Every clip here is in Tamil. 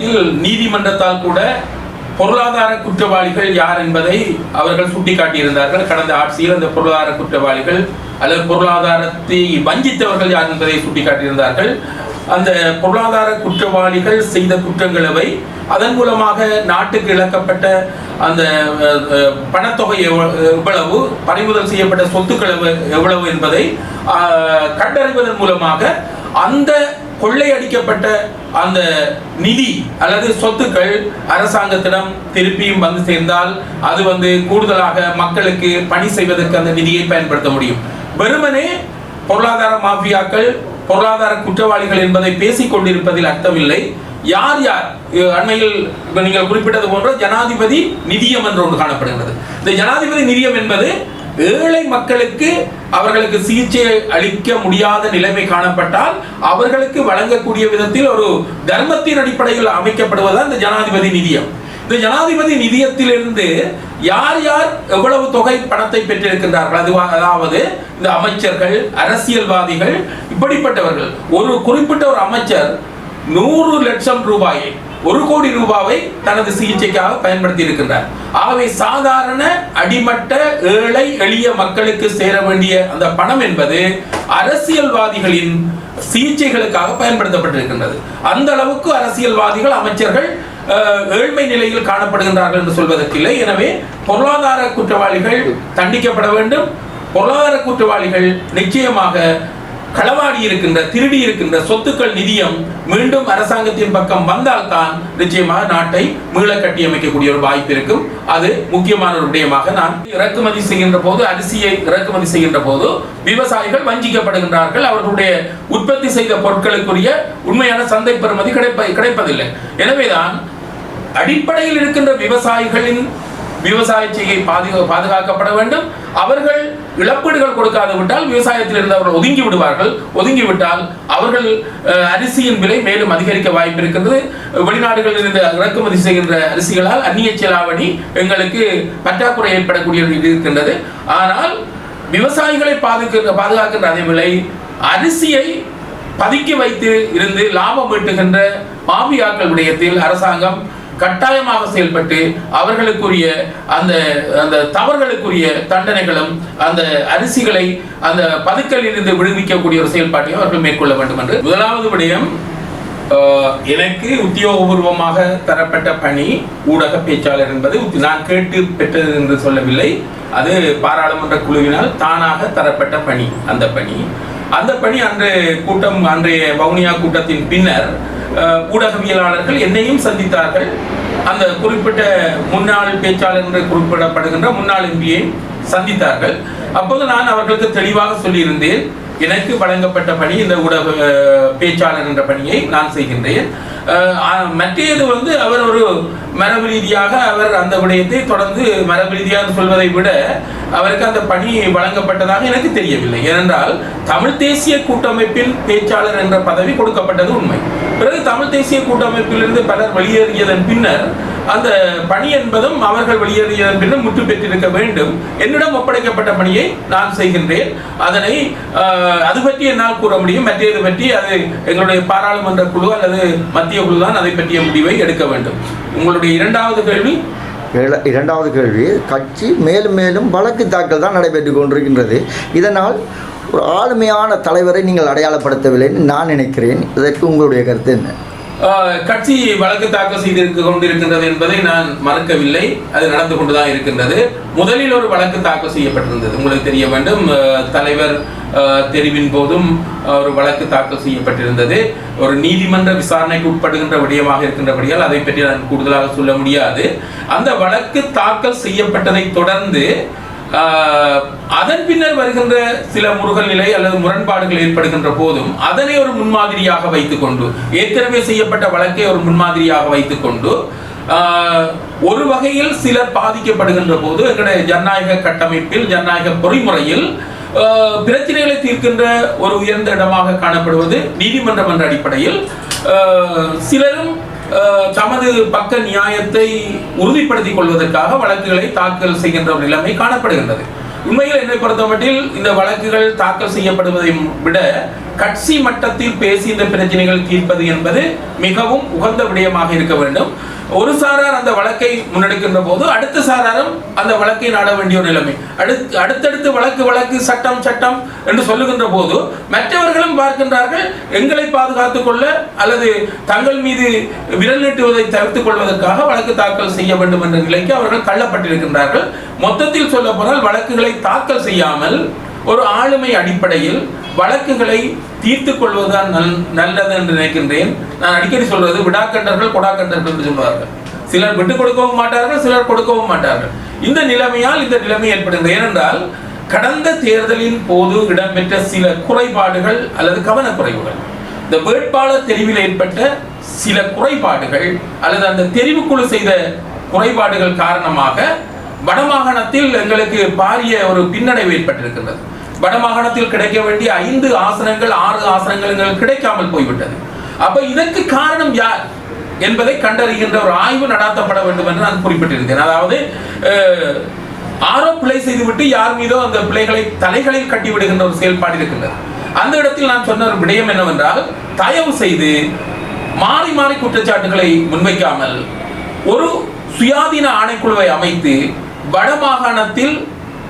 காலத்தில் நீதிமன்றத்தால் கூட பொருளாதார குற்றவாளிகள் யார் என்பதை அவர்கள் சுட்டிக்காட்டியிருந்தார்கள். கடந்த ஆட்சியில் அந்த பொருளாதார குற்றவாளிகள் அல்லது பொருளாதாரத்தை வஞ்சித்தவர்கள் யார் என்பதை சுட்டிக்காட்டியிருந்தார்கள். அந்த பொருளாதார குற்றவாளிகள் செய்த குற்றங்களவை அதன் மூலமாக நாட்டுக்கு இழக்கப்பட்ட அந்த பணத்தொகை எவ்வளவு பறிமுதல் செய்யப்பட்ட சொத்துக்கள் எவ்வளவு என்பதை கண்டறிவதன் மூலமாக அந்த கொள்ளையடிக்கப்பட்ட அந்த நிதி அல்லது சொத்துக்கள் அரசாங்கத்திடம் திருப்பியும் வந்து சேர்ந்தால் அது வந்து கூடுதலாக மக்களுக்கு பணி செய்வதற்கு அந்த நிதியை பயன்படுத்த முடியும். வெறுமனே பொருளாதார மாஃபியாக்கள் பொருளாதார குற்றவாளிகள் என்பதை பேசிக் கொண்டிருப்பதில் அர்த்தமில்லை. யார் யார் அண்மையில் நீங்கள் குறிப்பிட்டது போன்ற ஜனாதிபதி நிதியம் என்று ஒன்று காணப்படுகிறது இந்த ஜனாதிபதி நிதியம் என்பது ஏழை மக்களுக்கு அவர்களுக்கு சிகிச்சை அளிக்க முடியாத நிலைமை காணப்பட்டால் அவர்களுக்கு வழங்கக்கூடிய விதத்தில் ஒரு தர்மத்தின் அடிப்படையில் அமைக்கப்படுவதுதான் இந்த ஜனாதிபதி நிதியம். இந்த ஜனாதிபதி நிதியத்திலிருந்து யார் யார் எவ்வளவு தொகை பணத்தை பெற்றிருக்கின்றார்கள்? அது அதாவது இந்த அமைச்சர்கள் அரசியல்வாதிகள் இப்படிப்பட்டவர்கள். ஒரு குறிப்பிட்ட ஒரு அமைச்சர் நூறு லட்சம் ரூபாயை ஒரு கோடி ரூபாவை தனது சிகிச்சைக்காக பயன்படுத்தி இருக்கின்றார் ஆகவே சாதாரண அடிமட்ட ஏழை எளிய மக்களுக்கு சேர வேண்டிய அந்த பணம் என்பது அரசியல்வாதிகளின் சிகிச்சைகளுக்காக பயன்படுத்தப்பட்டிருக்கின்றது. அந்த அளவுக்கு அரசியல்வாதிகள் அமைச்சர்கள் ஏழ்மை நிலையில் காணப்படுகின்றார்கள் என்று சொல்வதற்கில்லை எனவே பொருளாதார குற்றவாளிகள் தண்டிக்கப்பட வேண்டும். பொருளாதார குற்றவாளிகள் நிச்சயமாக களவாடி இருக்கின்ற திருடி இருக்கின்ற சொத்துக்கள் நிதியம் மீண்டும் அரசாங்கத்தின் பக்கம் வந்தால்தான் நிச்சயமாக நாட்டை மீள கட்டியமைக்கக்கூடிய ஒரு வாய்ப்பு இருக்கும். அது முக்கியமான ஒரு விடயமாக நான் இறக்குமதி செய்கின்ற போது அரிசியை இறக்குமதி செய்கின்ற போது விவசாயிகள் வஞ்சிக்கப்படுகின்றார்கள். அவர்களுடைய உற்பத்தி செய்த பொருட்களுக்குரிய உண்மையான சந்தை பெறுமதி கிடைப்ப கிடைப்பதில்லை. எனவேதான் அடிப்படையில் இருக்கின்ற விவசாயிகளின் விவசாய செய்கை பாதுகா பாதுகாக்கப்பட வேண்டும். அவர்கள் இழப்பீடுகள் கொடுக்காது விட்டால் விவசாயத்தில் இருந்து அவர்கள் ஒதுங்கி விடுவார்கள். ஒதுங்கி விட்டால் அவர்கள் அரிசியின் விலை மேலும் அதிகரிக்க வாய்ப்பு இருக்கிறது. வெளிநாடுகளில் இருந்து இறக்குமதி செய்கின்ற அரிசிகளால் அந்நிய செலாவணி எங்களுக்கு பற்றாக்குறை ஏற்படக்கூடிய இருக்கின்றது. ஆனால் விவசாயிகளை பாதுகாக்கின்ற பாதுகாக்கின்ற அதே விலை அரிசியை பதுக்கி வைத்து இருந்து லாபம் ஈட்டுகின்ற மாபியாக்கள் விடயத்தில் அரசாங்கம் கட்டாயமாக செயல்பட்டு அவர்களுக்குரிய அந்த அந்த தவறுகளுக்குரிய தண்டனைகளும் அந்த அரிசிகளை அந்த பதுக்கலில் இருந்து விடுவிக்கக்கூடிய ஒரு செயல்பாட்டையும் அவர்கள் மேற்கொள்ள வேண்டும் என்று. முதலாவது விடயம் எனக்கு உத்தியோகபூர்வமாக தரப்பட்ட பணி ஊடக பேச்சாளர் என்பது நான் கேட்டு பெற்றது என்று சொல்லவில்லை. அது பாராளுமன்ற குழுவினால் தானாக தரப்பட்ட பணி அந்த பணி. அந்த பணி அன்று கூட்டம் அன்றைய வவுனியா கூட்டத்தின் பின்னர் ஊடகவியலாளர்கள் என்னையும் சந்தித்தார்கள். அந்த குறிப்பிட்ட முன்னாள் பேச்சாளர் என்று குறிப்பிடப்படுகின்ற முன்னாள் எம்பியை சந்தித்தார்கள். அப்போது நான் அவர்களுக்கு தெளிவாக சொல்லியிருந்தேன் எனக்கு வழங்கப்பட்ட பணி இந்த ஊடக பேச்சாளர் என்ற பணியை நான் செய்கின்றேன். மற்றது வந்து அவர் ஒரு மரபு ரீதியாக அவர் அந்த விடயத்தை தொடர்ந்து மரபு ரீதியாக சொல்வதை விட அவருக்கு அந்த பணி வழங்கப்பட்டதாக எனக்கு தெரியவில்லை. ஏனென்றால் தமிழ் தேசிய கூட்டமைப்பில் பேச்சாளர் என்ற பதவி கொடுக்கப்பட்டது உண்மை. பிறகு தமிழ் தேசிய கூட்டமைப்பிலிருந்து பலர் வெளியேறியதன் பின்னர் அந்த பணி என்பதும் அவர்கள் வெளியேறியதன் பின்னர் முற்று பெற்றிருக்க வேண்டும். என்னிடம் ஒப்படைக்கப்பட்ட பணியை நான் செய்கின்றேன். அதனை அது பற்றி என்னால் கூற முடியும். மற்றது பற்றி அது எங்களுடைய பாராளுமன்ற குழு அல்லது மத்திய குழு தான் அதை பற்றிய முடிவை எடுக்க வேண்டும். உங்களுடைய இரண்டாவது கேள்வி? இர- இரண்டாவது கேள்வி. கட்சி மேலும் மேலும் வழக்கு தாக்கல் தான் நடைபெற்று கொண்டிருக்கின்றது. இதனால் ஒரு ஆளுமையான தலைவரை நீங்கள் அடையாளப்படுத்தவில்லைன்னு நான் நினைக்கிறேன். இதற்கு உங்களுடைய கருத்து என்ன? கட்சி வழக்கு தாக்கல் செய்திருக்க கொண்டிருக்கின்றது என்பதை நான் மறக்கவில்லை. அது நடந்து கொண்டுதான் இருக்கின்றது. முதலில் ஒரு வழக்கு தாக்கல் செய்யப்பட்டிருந்தது. உங்களுக்கு தெரிய வேண்டும். தலைவர் தெரிவின் போதும் ஒரு வழக்கு தாக்கல் செய்யப்பட்டிருந்தது. ஒரு நீதிமன்ற விசாரணைக்கு உட்படுகின்ற விடயமாக இருக்கின்றபடியால் அதை பற்றி நான் கூடுதலாக சொல்ல முடியாது. அந்த வழக்கு தாக்கல் செய்யப்பட்டதை தொடர்ந்து அதன் பின்னர் வருகின்ற சில முருகல் நிலை அல்லது முரண்பாடுகள் ஏற்படுகின்ற போதும் அதனை ஒரு முன்மாதிரியாக வைத்துக்கொண்டு ஏற்கனவே செய்யப்பட்ட வழக்கை ஒரு முன்மாதிரியாக வைத்துக்கொண்டு ஒரு வகையில் சிலர் பாதிக்கப்படுகின்ற போது எங்களுடைய ஜனநாயக கட்டமைப்பில் ஜனநாயக பொறிமுறையில் பிரச்சனைகளை தீர்க்கின்ற ஒரு உயர்ந்த இடமாக காணப்படுவது நீதிமன்றம் என்ற அடிப்படையில் சிலரும் தமது பக்க நியாயத்தை உறுதிப்படுத்திக் கொள்வதற்காக வழக்குகளை தாக்கல் செய்கின்ற ஒரு நிலைமை காணப்படுகின்றது. உண்மையில் என்னை பொறுத்தமட்டில் இந்த வழக்குகள் தாக்கல் செய்யப்படுவதை விட கட்சி மட்டத்தில் பேசி இந்த பிரச்சனைகள் தீர்ப்பது என்பது மிகவும் உகந்த விடயமாக இருக்க வேண்டும். ஒரு சாரார் அந்த வழக்கை முன்னெடுக்கின்ற போது அடுத்த சாராரும் அந்த வழக்கை நாட வேண்டிய ஒரு நிலைமை. அடுத்து அடுத்தடுத்து வழக்கு வழக்கு சட்டம் சட்டம் என்று சொல்லுகின்ற போது மற்றவர்களும் பார்க்கின்றார்கள் எங்களை பாதுகாத்துக் கொள்ள அல்லது தங்கள் மீது விரல் நீட்டுவதை தவிர்த்துக் கொள்வதற்காக வழக்கு தாக்கல் செய்ய வேண்டும் என்ற நிலைக்கு அவர்கள் தள்ளப்பட்டிருக்கின்றார்கள். மொத்தத்தில் சொல்ல போனால் வழக்குகளை தாக்கல் செய்யாமல் ஒரு ஆளுமை அடிப்படையில் வழக்குகளை தீர்த்து கொள்வதுதான் நல் நல்லது என்று நினைக்கின்றேன். நான் அடிக்கடி சொல்வது விடாக்கண்டர்கள் கொடாக்கண்டர்கள் என்று சொல்வார்கள். சிலர் விட்டுக் கொடுக்கவும் மாட்டார்கள் சிலர் கொடுக்கவும் மாட்டார்கள். இந்த நிலைமையால் இந்த நிலைமை ஏற்படுகிறது ஏனென்றால் கடந்த தேர்தலின் போது இடம்பெற்ற சில குறைபாடுகள் அல்லது கவனக்குறைவுகள் இந்த வேட்பாளர் தெரிவில் ஏற்பட்ட சில குறைபாடுகள் அல்லது அந்த தெரிவுக்குழு செய்த குறைபாடுகள் காரணமாக வடமாகாணத்தில் எங்களுக்கு பாரிய ஒரு பின்னடைவு ஏற்பட்டிருக்கின்றது. வடமாகாணத்தில் கிடைக்க வேண்டிய ஐந்து ஆசனங்கள் ஆறு ஆசனங்கள் எங்களுக்கு கிடைக்காமல் போய்விட்டது. அப்ப இதற்கு காரணம் யார் என்பதை கண்டறிகின்ற ஒரு ஆய்வு நடாத்தப்பட வேண்டும் என்று நான் குறிப்பிட்டிருந்தேன். அதாவது ஆரோ பிழை செய்துவிட்டு யார் மீதோ அந்த பிழைகளை தலைகளில் கட்டி விடுகின்ற ஒரு செயல்பாடு இருக்கின்றது. அந்த இடத்தில் நான் சொன்ன ஒரு விடயம் என்னவென்றால் தயவு செய்து மாறி மாறி குற்றச்சாட்டுகளை முன்வைக்காமல் ஒரு சுயாதீன ஆணைக்குழுவை அமைத்து வடமாகாணத்தில்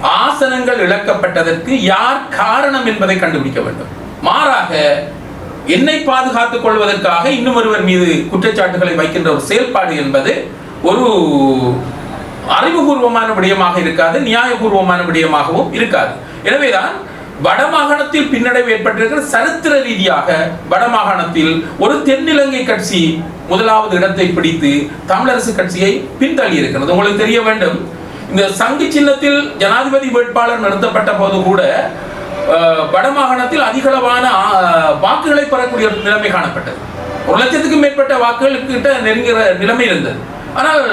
ஆசனங்கள் இழக்கப்பட்டதற்கு யார் காரணம் என்பதை கண்டுபிடிக்க வேண்டும். மாறாக என்னை பாதுகாத்துக் கொள்வதற்காக இன்னும் ஒருவர் மீது குற்றச்சாட்டுகளை வைக்கின்ற ஒரு செயல்பாடு என்பது ஒரு அறிவுபூர்வமான விடயமாக இருக்காது நியாயபூர்வமான விடயமாகவும் இருக்காது. எனவேதான் வடமாகாணத்தில் பின்னடைவு ஏற்பட்டிருக்கிற சரித்திர ரீதியாக வடமாகாணத்தில் ஒரு தென்னிலங்கை கட்சி முதலாவது இடத்தை பிடித்து தமிழரசு கட்சியை பின்தள்ளி இருக்கிறது. உங்களுக்கு தெரிய வேண்டும் இந்த சங்கு சின்னத்தில் ஜனாதிபதி வேட்பாளர் நடத்தப்பட்ட போது கூட அஹ், வடமாகாணத்தில் அதிகளவான வாக்குகளை பெறக்கூடிய நிலைமை காணப்பட்டது. ஒரு லட்சத்துக்கும் மேற்பட்ட வாக்குகள் கிட்ட நெருங்குகிற நிலைமை இருந்தது. ஆனால்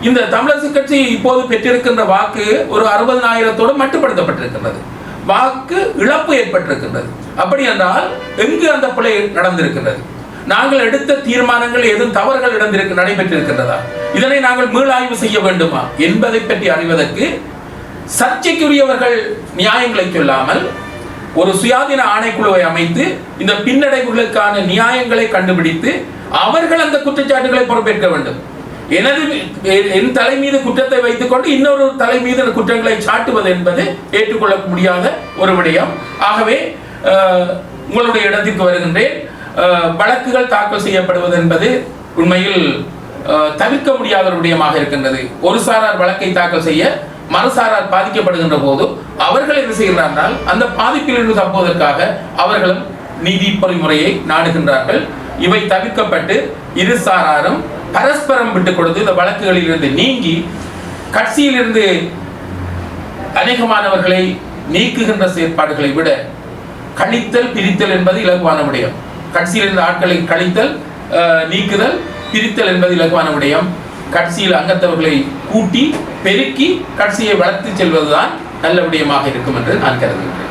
இந்த தமிழரசு கட்சி இப்போது பெற்றிருக்கின்ற வாக்கு ஒரு அறுபதனாயிரத்தோடு மட்டுப்படுத்தப்பட்டிருக்கின்றது. வாக்கு இழப்பு ஏற்பட்டிருக்கின்றது. அப்படி என்றால் எங்கு அந்த பிழை நடந்திருக்கின்றது? நாங்கள் எடுத்த தீர்மானங்கள் எதுவும் தவறுகள் நடந்திருக்கு நடைபெற்றிருக்கின்றதா? இதனை நாங்கள் மீளாய்வு செய்ய வேண்டுமா? என்பதை பற்றி அறிவதற்கு சர்ச்சைக்குரியவர்கள் நியாயங்களை சொல்லாமல் ஒரு சுயாதீன ஆணைக்குழுவை அமைத்து இந்த பின்னடைவுகளுக்கான நியாயங்களை கண்டுபிடித்து அவர்கள் அந்த குற்றச்சாட்டுகளை பொறுப்பேற்க வேண்டும். எனது என் தலை மீது குற்றத்தை வைத்துக்கொண்டு இன்னொரு தலை மீது குற்றங்களை சாட்டுவது என்பது ஏற்றுக்கொள்ள முடியாத ஒரு விடயம். ஆகவே உங்களுடைய இடத்திற்கு வருகின்றேன். வழக்குகள் தாக்கல் செய்யப்படுவது என்பது உண்மையில் தவிர்க்க முடியாத ஒரு விடயமாக இருக்கின்றது. ஒரு சாரார் வழக்கை தாக்கல் செய்ய மறுசாரார் பாதிக்கப்படுகின்ற போது அவர்கள் என்ன செய்கிறார்கள் அந்த பாதிப்பிலிருந்து தப்புவதற்காக அவர்களும் நீதி பொறிமுறையை நாடுகின்றார்கள். இவை தவிர்க்கப்பட்டு இரு சாராரும் பரஸ்பரம் விட்டுக் கொடுத்து இந்த வழக்குகளில் இருந்து நீங்கி கட்சியிலிருந்து அநேகமானவர்களை நீக்குகின்ற செயற்பாடுகளை விட கழித்தல் பிரித்தல் என்பது இலகுவான விடயம். கட்சியிலிருந்து ஆட்களை கழித்தல் அஹ், நீக்குதல் பிரித்தல் என்பது இலகுவான விடயம் கட்சியில் அங்கத்தவர்களை கூட்டி பெருக்கி கட்சியை வளர்த்து செல்வதுதான் நல்ல விடயமாக இருக்கும் என்று நான் கருதுகிறேன்.